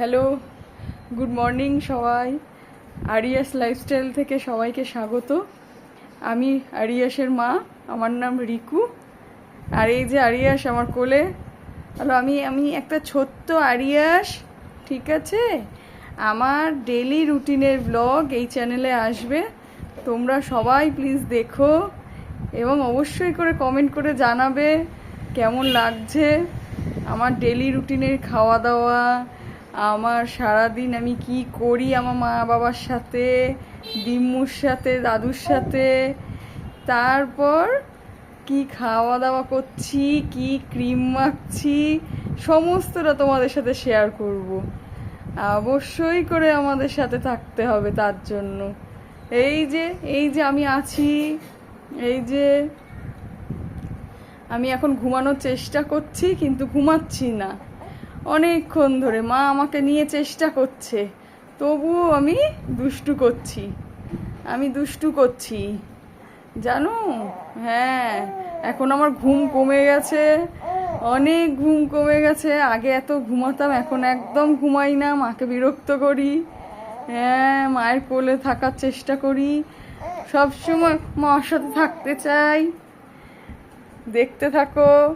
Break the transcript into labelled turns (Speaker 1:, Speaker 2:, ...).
Speaker 1: Hello, good morning সবাই। আরিয়াস lifestyle থেকে সবাইকে স্বাগত। আমি আরিয়াসের মা, আমার নাম রিকু। আর এই যে আরিয়াস আমার কোলে, হ্যালো, আমি আমি একটা ছোট্ট আরিয়াস, ঠিক আছে? আমার ডেলি রুটিনের ব্লগ এই চ্যানেলে আসবে। তোমরা সবাই প্লিজ দেখো এবং অবশ্যই করে কমেন্ট করে জানাবে কেমন লাগছে আমার ডেলি রুটিনের খাওয়া দাওয়া আমার সারাদিন আমি কি করি আমার মা বাবার সাথে দিম্মুর সাথে, দাদুর সাথে? তারপর কি খাওয়া দাওয়া করছি, কি ক্রিম মাখছি, সমস্তটা তোমাদের সাথে শেয়ার করব। অবশ্যই করে আমাদের সাথে থাকতে হবে তার জন্য। এই যে এই যে আমি আছি, এই যে আমি এখন ঘুমানোর চেষ্টা করছি, কিন্তু ঘুমাচ্ছি না। অনেকক্ষণ ধরে মা আমাকে নিয়ে চেষ্টা করছে, তবুও আমি দুষ্টু করছি, আমি দুষ্টু করছি। জানো? হ্যাঁ এখন আমার ঘুম কমে গেছে, অনেক ঘুম কমে গেছে, আগে এত ঘুমাতাম, এখন একদম ঘুমাই না, মাকে বিরক্ত করি। হ্যাঁ মায়ের কোলে থাকার চেষ্টা করি। সবসময় মার সাথে থাকতে চাই। দেখতে থাকো।